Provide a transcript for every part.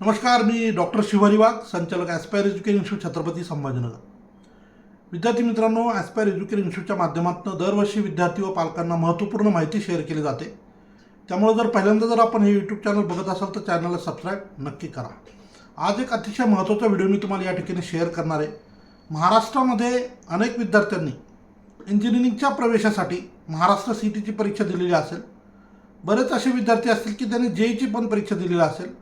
नमस्कार मी डॉक्टर शिवारी वाघ संचालक aspire education institute Chhatrapati Sambhajinagar. विद्यार्थी मित्रांनो ॲस्पायर एज्युकेशन इन्स्टिट्यूटच्या माध्यमातून दरवर्षी विद्यार्थी व पालकांना महत्त्वपूर्ण माहिती शेअर केली जाते. त्यामुळे जर पहिल्यांदा जर आपण हे यूट्यूब चॅनल बघत असाल तर चॅनलला सबस्क्राईब नक्की करा. आज एक अतिशय महत्त्वाचा व्हिडिओ मी तुम्हाला या ठिकाणी शेअर करणार आहे. महाराष्ट्रामध्ये अनेक विद्यार्थ्यांनी इंजिनिअरिंगच्या प्रवेशासाठी महाराष्ट्र सी टीची परीक्षा दिलेली असेल. बरेच असे विद्यार्थी असतील की त्यांनी जेईची पण परीक्षा दिलेली असेल.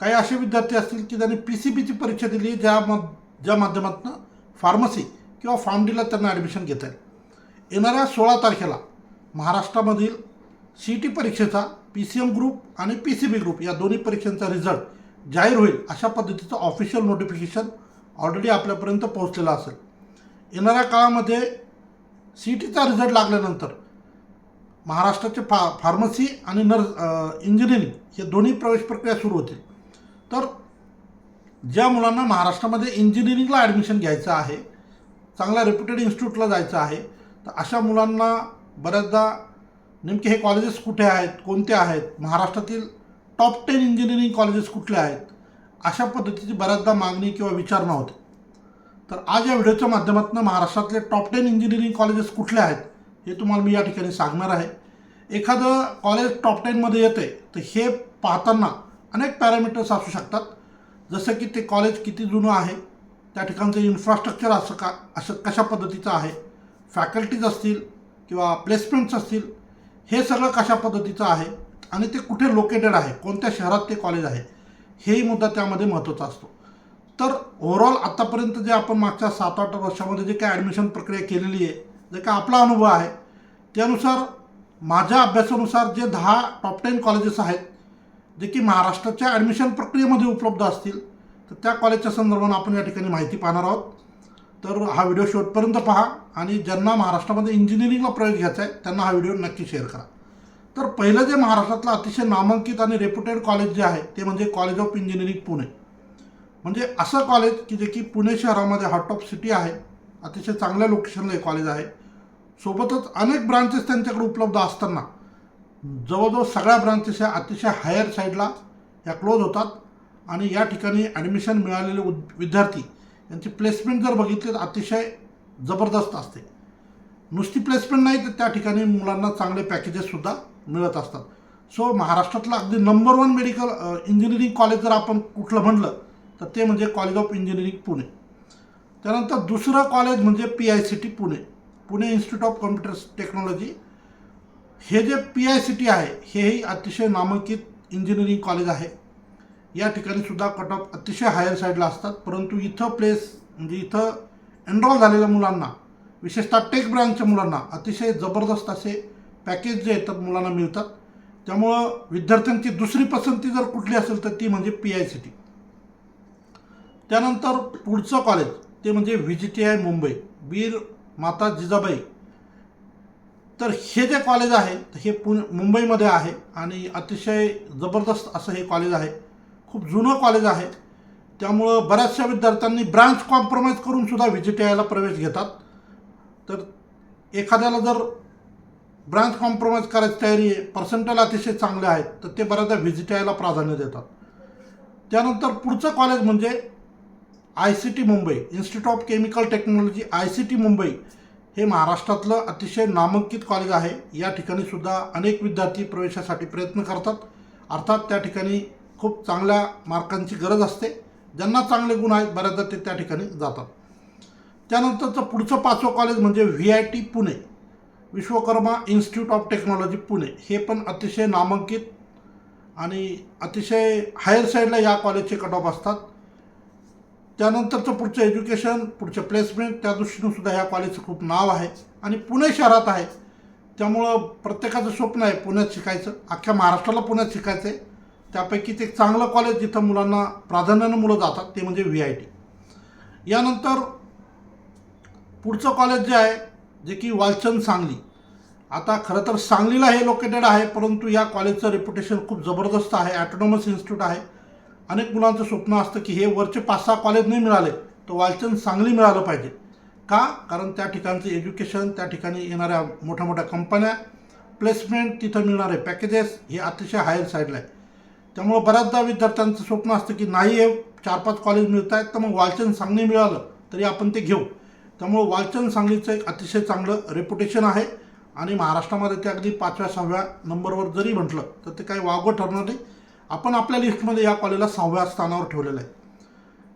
काही असे विद्यार्थी असतील की त्यांनी पी सी बीची परीक्षा दिली ज्या मा ज्या माध्यमातून फार्मसी किंवा फार्मडीला त्यांना ॲडमिशन घेता येईल. येणाऱ्या सोळा तारखेला महाराष्ट्रामधील सी टी परीक्षेचा पी सी एम ग्रुप आणि पी सी बी ग्रुप या दोन्ही परीक्षांचा रिझल्ट जाहीर होईल अशा पद्धतीचं ऑफिशियल नोटिफिकेशन ऑलरेडी आपल्यापर्यंत पोहोचलेलं असेल. येणाऱ्या काळामध्ये सी टीचा रिझल्ट लागल्यानंतर महाराष्ट्राचे फा फार्मसी आणि नर्स इंजिनिअरिंग हे दोन्ही प्रवेश प्रक्रिया सुरू होतील. तर ज्या मुलांना महाराष्ट्रामध्ये इंजिनिअरिंगला ॲडमिशन घ्यायचं आहे चांगल्या रेप्युटेड इन्स्टिट्यूटला जायचं आहे तर अशा मुलांना बऱ्याचदा नेमके हे कॉलेजेस कुठे आहेत कोणते आहेत महाराष्ट्रातील टॉप टेन इंजिनिअरिंग कॉलेजेस कुठले आहेत अशा पद्धतीची बऱ्याचदा मागणी किंवा विचारणा होते. तर आज या व्हिडिओच्या माध्यमातून महाराष्ट्रातले टॉप टेन इंजिनिअरिंग कॉलेजेस कुठले आहेत हे तुम्हाला मी या ठिकाणी सांगणार आहे. एखादं कॉलेज टॉप टेनमध्ये येते तर हे पाहताना अनेक पॅरामीटर्स असू शकतात. जसं की ते कॉलेज किती जुनं आहे त्या ठिकाणचं इन्फ्रास्ट्रक्चर असं का असं कशा पद्धतीचं आहे फॅकल्टीज असतील किंवा प्लेसमेंट्स असतील हे सगळं कशा पद्धतीचं आहे आणि ते कुठे लोकेटेड आहे कोणत्या शहरात ते कॉलेज आहे हेही मुद्दा त्यामध्ये महत्त्वाचा असतो. तर ओव्हरऑल आत्तापर्यंत जे आपण मागच्या सात आठ वर्षामध्ये जे काय ॲडमिशन प्रक्रिया केलेली आहे जे काय आपला अनुभव आहे त्यानुसार माझ्या अभ्यासानुसार जे दहा टॉप टेन कॉलेजेस आहेत जे की महाराष्ट्राच्या ॲडमिशन प्रक्रियेमध्ये उपलब्ध असतील तर त्या कॉलेजच्या संदर्भानं आपण या ठिकाणी माहिती पाहणार आहोत. तर हा व्हिडिओ शेवटपर्यंत पहा आणि ज्यांना महाराष्ट्रामध्ये इंजिनिअरिंगला प्रयोग घ्यायचा आहे त्यांना हा व्हिडिओ नक्की शेअर करा. तर पहिलं जे महाराष्ट्रातलं अतिशय नामांकित आणि रेप्युटेड कॉलेज जे आहे ते म्हणजे कॉलेज ऑफ इंजिनिअरिंग पुणे. म्हणजे असं कॉलेज की जे की पुणे शहरामध्ये हॉट ऑफ सिटी आहे अतिशय चांगल्या लोकेशनला हे कॉलेज आहे. सोबतच अनेक ब्रांचेस त्यांच्याकडे उपलब्ध असताना जवळजवळ सगळ्या ब्रांचेस ह्या अतिशय हायर साईडला ह्या क्लोज होतात. आणि या ठिकाणी ॲडमिशन मिळालेले उद विद्यार्थी यांची प्लेसमेंट जर बघितली तर अतिशय जबरदस्त असते. नुसती प्लेसमेंट नाही तर त्या ठिकाणी मुलांना चांगले पॅकेजेससुद्धा मिळत असतात. सो महाराष्ट्रातलं अगदी number one medical engineering college जर आपण कुठलं म्हटलं तर ते म्हणजे कॉलेज ऑफ इंजिनिअरिंग पुणे. त्यानंतर दुसरं कॉलेज म्हणजे P I C T Pune. Pune institute of computer technology हे जे पी आय सी टी आहे हेही अतिशय नामांकित इंजिनिअरिंग कॉलेज आहे. या ठिकाणी सुद्धा कट ऑफ अतिशय हायर साईडला असतात. परंतु इथं प्लेस म्हणजे इथं एनरोल झालेल्या मुलांना विशेषतः टेक ब्रँचच्या मुलांना अतिशय जबरदस्त असे पॅकेज जे येतात मुलांना मिळतात. त्यामुळं विद्यार्थ्यांची दुसरी पसंती जर कुठली असेल तर ती म्हणजे पी आय सी टी त्यानंतर पुढचं कॉलेज ते म्हणजे V J T I Mumbai Veermata Jijabai तर हे जे कॉलेज आहे हे पुणे मुंबईमध्ये आहे आणि अतिशय जबरदस्त असं हे कॉलेज आहे. खूप जुनं कॉलेज आहे. त्यामुळं बऱ्याचशा विद्यार्थ्यांनी ब्रांच कॉम्प्रोमाइज करूनसुद्धा व्ही जी टी आयला प्रवेश घेतात. तर एखाद्याला जर ब्रांच कॉम्प्रोमाइज करायची तयारी आहे पर्सेंटेज अतिशय चांगले आहेत तर ते बऱ्याचदा व्ही जी टी आयला प्राधान्य देतात. त्यानंतर पुढचं कॉलेज म्हणजे I C T Mumbai institute of chemical technology I C T Mumbai. हे महाराष्ट्रातलं अतिशय नामांकित कॉलेज आहे. या ठिकाणी सुद्धा अनेक विद्यार्थी प्रवेशासाठी प्रयत्न करतात. अर्थात त्या ठिकाणी खूप चांगल्या मार्कांची गरज असते. ज्यांना चांगले गुण आहेत बऱ्याचदा ते त्या ठिकाणी जातात. त्यानंतरचं पुढचं पाचवं कॉलेज म्हणजे V I T Pune. Vishwakarma institute of technology Pune. हे पण अतिशय नामांकित आणि अतिशय हायर साईडला या कॉलेजचे कट ऑफ असतात. त्यानंतरचं पुढचं एज्युकेशन पुढचं प्लेसमेंट त्या दृष्टीनं सुद्धा ह्या कॉलेजचं खूप नाव आहे आणि पुणे शहरात आहे. त्यामुळं प्रत्येकाचं स्वप्न आहे पुण्यात शिकायचं. अख्ख्या महाराष्ट्राला पुण्यात शिकायचं आहे त्यापैकीच एक चांगलं कॉलेज जिथं मुलांना प्राधान्यानं मुलं जातात ते म्हणजे व्ही आय टी यानंतर पुढचं कॉलेज जे आहे जे की वालचंद सांगली. आता खरं तर सांगलीला हे लोकेटेड आहे परंतु या कॉलेजचं रेप्युटेशन खूप जबरदस्त आहे ॲटोनॉमस इन्स्टिट्यूट आहे. अनेक मुलांचं स्वप्न असतं की हे वरचे पाच सहा कॉलेज नाही मिळाले तर वालचंद सांगली मिळालं पाहिजे. का? कारण त्या ठिकाणचं एज्युकेशन त्या ठिकाणी येणाऱ्या मोठ्या मोठ्या कंपन्या प्लेसमेंट तिथं मिळणारे पॅकेजेस हे अतिशय हायर साईडला आहे. त्यामुळं बऱ्याचदा विद्यार्थ्यांचं स्वप्न असतं की नाही हे चार पाच कॉलेज मिळत आहेत तर मग वालचंद सांगली मिळालं तरी आपण ते घेऊ. त्यामुळं वालचंद सांगलीचं एक अतिशय चांगलं रेप्युटेशन आहे. आणि महाराष्ट्रामध्ये ते अगदी पाचव्या सहाव्या नंबरवर जरी म्हटलं तर ते काही वागवं ठरणार नाही. आपण आपल्या लिस्टमध्ये या कॉलेजला सहाव्या स्थानावर ठेवलेलं आहे.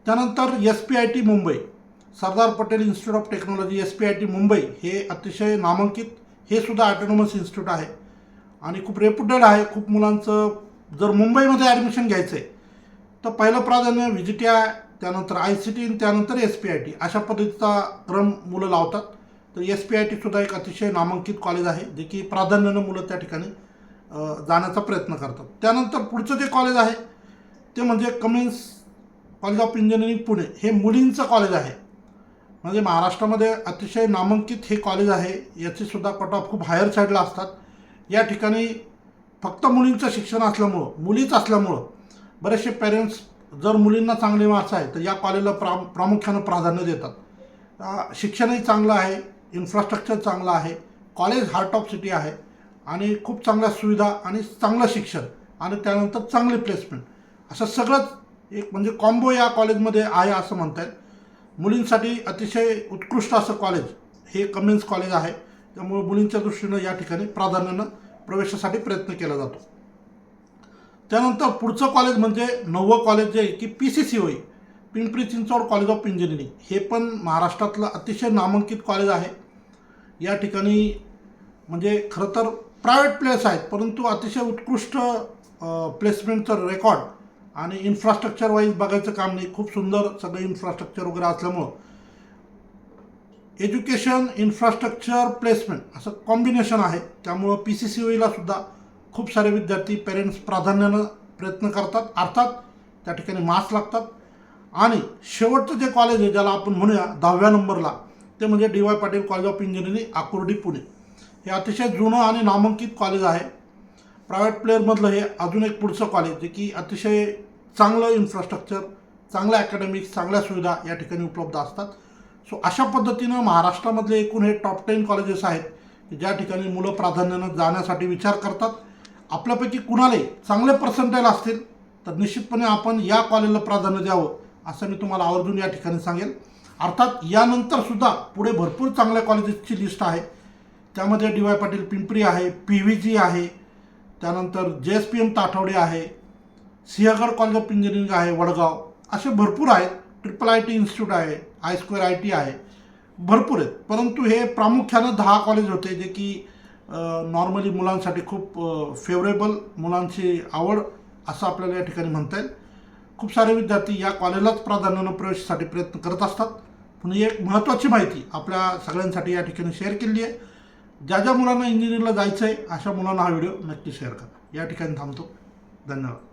त्यानंतर S P I T Mumbai Sardar Patel institute of technology S P I T Mumbai हे अतिशय नामांकित हे सुद्धा ॲटोनॉमस इन्स्टिट्यूट आहे. आणि खूप रेप्युटेड आहे खूप मुलांचं जर मुंबईमध्ये ॲडमिशन घ्यायचं आहे तर पहिलं प्राधान्य व्ही जी टी आय त्यानंतर आय सी टी त्यानंतर एस पी आय टी अशा पद्धतीचा क्रम मुलं लावतात. तर एस पी आय टीसुद्धा एक अतिशय नामांकित कॉलेज आहे जे की प्राधान्यानं मुलं त्या ठिकाणी जाण्याचा प्रयत्न करतात. त्यानंतर पुढचं जे कॉलेज आहे ते म्हणजे Cummins college of engineering Pune हे मुलींचं कॉलेज आहे. म्हणजे महाराष्ट्रामध्ये अतिशय नामांकित हे कॉलेज आहे. याचे सुद्धा कट ऑफ खूप हायर साईडला असतात. या ठिकाणी फक्त मुलींचं शिक्षण असल्यामुळं मुलीच असल्यामुळं बरेचसे पेरेंट्स जर मुलींना चांगले मार्क्स आहे तर या कॉलेजला प्रा प्रामुख्यानं प्राधान्य देतात. शिक्षणही चांगलं आहे इन्फ्रास्ट्रक्चर चांगलं आहे. कॉलेज हार्ट ऑफ सिटी आहे. आणि खूप चांगल्या सुविधा आणि चांगलं शिक्षण आणि त्यानंतर चांगले प्लेसमेंट असं सगळंच एक म्हणजे कॉम्बो या कॉलेजमध्ये आहे असं म्हणता येईल. मुलींसाठी अतिशय उत्कृष्ट असं कॉलेज हे कमेन्स कॉलेज आहे. त्यामुळे मुलींच्या दृष्टीनं या ठिकाणी प्राधान्यानं प्रवेशासाठी प्रयत्न केला जातो. त्यानंतर पुढचं कॉलेज म्हणजे नववं कॉलेज जे आहे की पी सी सी होई Pimpri Chinchwad college of engineering हे पण महाराष्ट्रातलं अतिशय नामांकित कॉलेज आहे. या ठिकाणी म्हणजे खरं तर प्रायव्हेट प्लेस आहेत परंतु अतिशय उत्कृष्ट प्लेसमेंटचं रेकॉर्ड आणि इन्फ्रास्ट्रक्चर वाईज बघायचं काम नाही. खूप सुंदर सगळं इन्फ्रास्ट्रक्चर वगैरे असल्यामुळं. एज्युकेशन इन्फ्रास्ट्रक्चर प्लेसमेंट असं कॉम्बिनेशन आहे. त्यामुळं पी सी सी ओईला सुद्धा खूप सारे विद्यार्थी पेरेंट्स प्राधान्यानं प्रयत्न करतात. अर्थात त्या ठिकाणी मार्क्स लागतात. आणि शेवटचं जे कॉलेज आहे ज्याला आपण म्हणूया दहाव्या नंबरला ते म्हणजे D Y Patil college of engineering Akurdi Pune. हे अतिशय जुनं आणि नामांकित कॉलेज आहे. प्रायव्हेट प्लेअरमधलं हे अजून एक पुढचं कॉलेज जे की अतिशय चांगलं इन्फ्रास्ट्रक्चर चांगलं अकॅडमिक्स चांगल्या सुविधा या ठिकाणी उपलब्ध असतात. सो अशा पद्धतीनं महाराष्ट्रामधले एकूण हे टॉप टेन कॉलेजेस आहेत की ज्या ठिकाणी मुलं प्राधान्यानं जाण्यासाठी विचार करतात. आपल्यापैकी कुणालाही चांगले पर्सेंटेज असतील तर निश्चितपणे आपण या कॉलेजला प्राधान्य द्यावं असं मी तुम्हाला आवर्जून या ठिकाणी सांगेल. अर्थात यानंतरसुद्धा पुढे भरपूर चांगल्या कॉलेजेसची लिस्ट आहे. त्यामध्ये डी वाय पाटील पिंपरी आहे पी व्ही जी आहे त्यानंतर जे एस पी एम ताठवडे आहे सिंहगड कॉलेज ऑफ इंजिनिअरिंग आहे वडगाव असे भरपूर आहेत. ट्रिपल आय टी इन्स्टिट्यूट आहे आय स्क्वेअर आय टी आहे. भरपूर आहेत. परंतु हे प्रामुख्यानं दहा कॉलेज होते जे की नॉर्मली मुलांसाठी खूप फेवरेबल मुलांची आवड असं आपल्याला या ठिकाणी म्हणता येईल. खूप सारे विद्यार्थी या कॉलेजलाच प्राधान्यानं प्रवेशासाठी प्रयत्न करत असतात. पण ही एक महत्त्वाची माहिती आपल्या सगळ्यांसाठी या ठिकाणी शेअर केली आहे. ज्या ज्या मुलांना इंजिनिअरिंगला जायचं आहे अशा मुलांना हा व्हिडिओ नक्की शेअर करा. या ठिकाणी थांबतो. धन्यवाद.